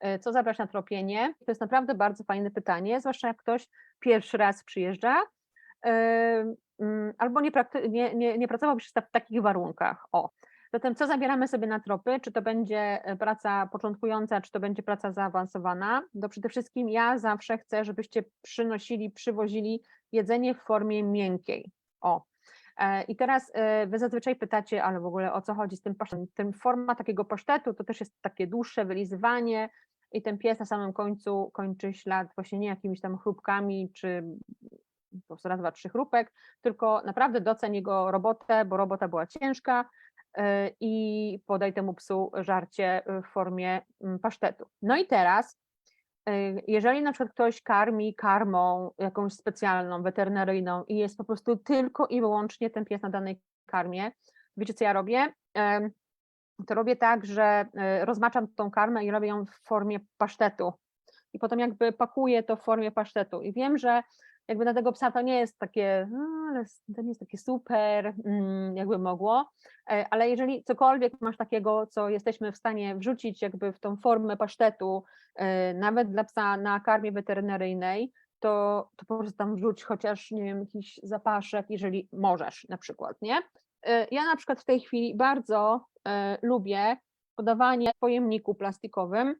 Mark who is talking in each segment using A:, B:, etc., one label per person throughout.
A: E, Co zabrać na tropienie? To jest naprawdę bardzo fajne pytanie, zwłaszcza jak ktoś pierwszy raz przyjeżdża e, mm, albo nie, prakty- nie, nie, nie pracował w takich warunkach. O. Zatem co zabieramy sobie na tropy? Czy to będzie e, praca początkująca, czy to będzie praca zaawansowana? To przede wszystkim ja zawsze chcę, żebyście przynosili, przywozili jedzenie w formie miękkiej. O. E, I teraz e, wy zazwyczaj pytacie, ale w ogóle o co chodzi z tym pasztetem? Tym forma takiego pasztetu to też jest takie dłuższe wylizywanie i ten pies na samym końcu kończy ślad właśnie nie jakimiś tam chrupkami czy po prostu raz, dwa, trzy chrupek, tylko naprawdę doceń jego robotę, bo robota była ciężka e, i podaj temu psu żarcie w formie mm, pasztetu. No i teraz, jeżeli na przykład ktoś karmi karmą jakąś specjalną, weterynaryjną i jest po prostu tylko i wyłącznie ten pies na danej karmie, wiecie co ja robię? To robię tak, że e, rozmaczam tą karmę i robię ją w formie pasztetu. I potem jakby pakuję to w formie pasztetu. I wiem, że jakby na tego psa to nie jest takie, no, to nie jest takie super, mm, jakby mogło, E, ale jeżeli cokolwiek masz takiego, co jesteśmy w stanie wrzucić jakby w tą formę pasztetu, e, nawet dla psa na karmie weterynaryjnej, to, to po prostu tam wrzuć chociaż, nie wiem, jakiś zapaszek, jeżeli możesz na przykład, nie? E, Ja na przykład w tej chwili bardzo lubię podawanie w pojemniku plastikowym,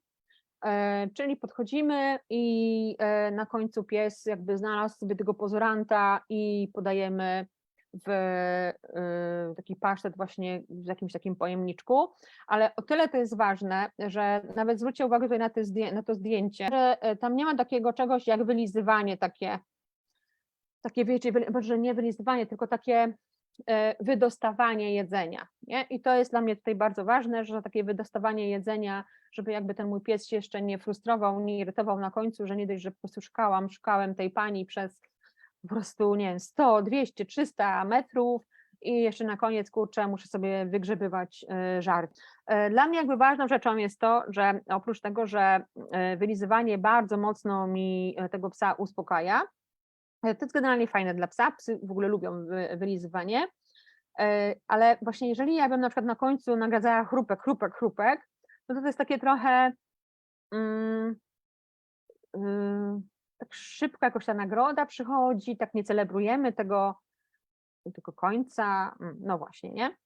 A: Czyli podchodzimy i e, na końcu pies jakby znalazł sobie tego pozoranta i podajemy w e, taki pasztet właśnie w jakimś takim pojemniczku, ale o tyle to jest ważne, że nawet zwróćcie uwagę tutaj na, te na to zdjęcie, że e, tam nie ma takiego czegoś jak wylizywanie takie, takie wiecie, może nie wylizywanie, tylko takie e, wydostawanie jedzenia, nie? I to jest dla mnie tutaj bardzo ważne, że takie wydostawanie jedzenia żeby jakby ten mój pies się jeszcze nie frustrował, nie irytował na końcu, że nie dość, że po prostu szukałam, szukałem tej pani przez po prostu, nie wiem, 100, 200, 300 metrów i jeszcze na koniec, kurczę, muszę sobie wygrzebywać e, żar. E, Dla mnie jakby ważną rzeczą jest to, że oprócz tego, że e, wylizywanie bardzo mocno mi e, tego psa uspokaja, e, to jest generalnie fajne dla psa, psy w ogóle lubią wy- wylizywanie, e, ale właśnie jeżeli ja bym na przykład na końcu nagradzała chrupek, chrupek, chrupek, no to to jest takie trochę mm, yy, tak szybko jakoś ta nagroda przychodzi, tak nie celebrujemy tego, tego końca, mm, no właśnie, nie?